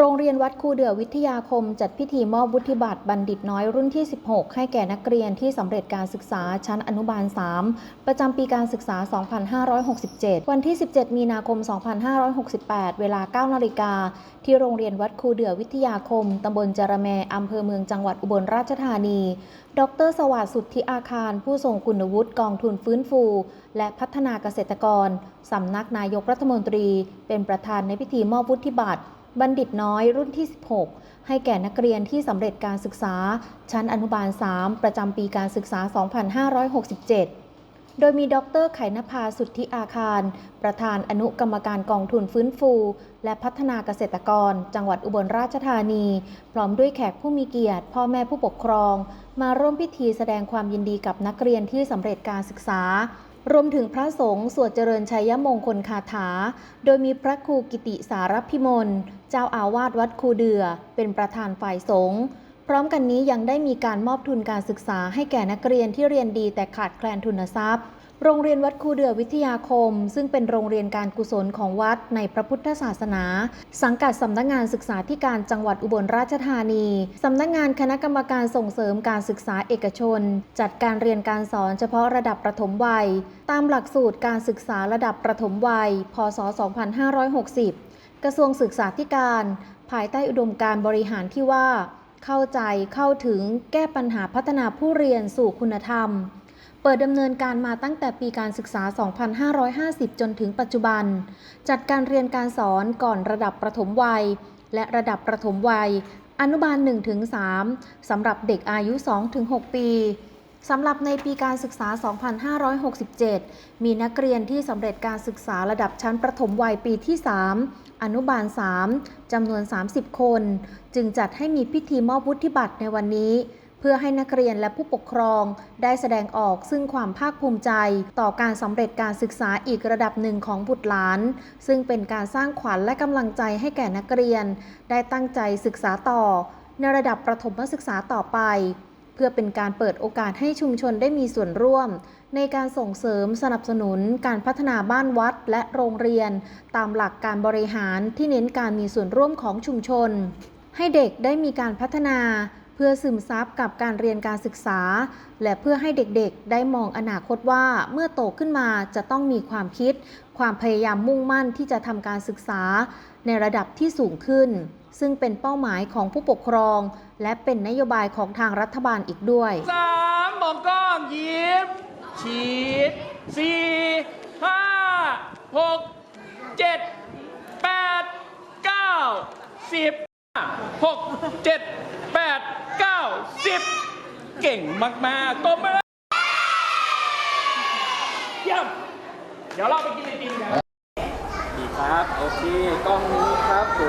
โรงเรียนวัดคูเดือวิทยาคม จัดพิธีมอบวุฒิบัตรบัณฑิตน้อยรุ่นที่ 16 ให้แก่นักเรียนที่สำเร็จการศึกษาชั้นอนุบาล 3 ประจำปีการศึกษา 2567 วันที่ 17 มีนาคม 2568 เวลา 9 นาฬิกา ที่โรงเรียนวัดคูเดือวิทยาคม ตำบลจระแมอำเภอเมืองจังหวัดอุบลราชธานี ดร สวัสดิ์สุทธิอาคาร ผู้ทรงคุณวุฒิกองทุนฟื้นฟู และพัฒนาเกษตรกร สำนักนายกรัฐมนตรี เป็นประธานในพิธีมอบวุฒิบัตร บัณฑิตน้อยรุ่นที่ 16 ให้แก่นักเรียนที่สำเร็จการศึกษา ชั้นอนุบาล 3 ประจำปีการศึกษา 2567 โดยมีดรไขนภาสุทธิอาคาร ประธานอนุกรรมการกองทุนฟื้นฟู และพัฒนาเกษตรกร จังหวัดอุบลราชธานี พร้อมด้วยแขกผู้มีเกียรติ พ่อแม่ผู้ปกครอง มาร่วมพิธีแสดงความยินดีกับนักเรียนที่สำเร็จการศึกษา รวมถึงพระสงฆ์สวดเจริญชัยมงคลคาถา โดยมีพระครูกิติสารพิมล เจ้าอาวาสวัดคูเดือ เป็นประธานฝ่ายสงฆ์พร้อมกันนี้ยังได้มีการมอบทุนการศึกษาให้แก่นักเรียนที่เรียนดีแต่ขาดแคลนทุนทรัพย์ โรงเรียนวัดคูเดือวิทยาคม ซึ่งเป็นโรงเรียนการกุศลของวัดในพระพุทธศาสนา สังกัดสำนักงานศึกษาธิการจังหวัดอุบลราชธานี สำนักงานคณะกรรมการส่งเสริมการศึกษาเอกชน จัดการเรียนการสอนเฉพาะระดับประถมวัย ตามหลักสูตรการศึกษาระดับประถมวัย พศ 2560 กระทรวงศึกษาธิการ ภายใต้อุดมการบริหารที่ว่า เข้าใจเข้าถึงแก้ปัญหาพัฒนาผู้เรียนสู่คุณธรรม ปิดดำเนินการมาตั้งแต่ปีการศึกษา 2550 จนถึงปัจจุบัน จัดการเรียนการสอนก่อนระดับประถมวัย และระดับประถมวัย อนุบาล 1-3 สำหรับเด็กอายุ 2-6 ปีสำหรับในปีการศึกษา 2567 มีนักเรียนที่สำเร็จการศึกษาระดับชั้นประถมวัยปีที่ 3 อนุบาล 3 จำนวน 30 คน จึงจัดให้มีพิธีมอบวุฒิบัตรในวันนี้ เพื่อให้นักเรียนและผู้ปกครองได้แสดงออกซึ่งความภาคภูมิใจ ต่อการสำเร็จการศึกษาอีกระดับหนึ่งของบุตรหลาน ซึ่งเป็นการสร้างขวัญและกำลังใจให้แก่นักเรียน ได้ตั้งใจศึกษาต่อ ในระดับประถมศึกษาต่อไป เพื่อเป็นการเปิดโอกาสให้ชุมชนได้มีส่วนร่วม ในการส่งเสริมสนับสนุน การพัฒนาบ้านวัดและโรงเรียน ตามหลักการบริหารที่เน้นการมีส่วนร่วมของชุมชน ให้เด็กได้มีการพัฒนา พื่อซึมซับกับการเรียนการศึกษา และเพื่อให้เด็กๆ ได้มองอนาคตว่าเมื่อโตขึ้นมาจะต้องมีความคิด ความพยายามมุ่งมั่นที่จะทำการศึกษา ในระดับที่สูงขึ้น ซึ่งเป็นเป้าหมายของผู้ปกครอง และเป็นนโยบายของทางรัฐบาลอีกด้วย 3. มองกล้องยิ้มฉีด 4 5 6 7 8 9 10 6 7 8 9 10 สิบเก่งมากๆตบมือเยี่ยมเดี๋ยวเราไปกินไอติมกันดีครับ โอเคกล้องนี้ครับผม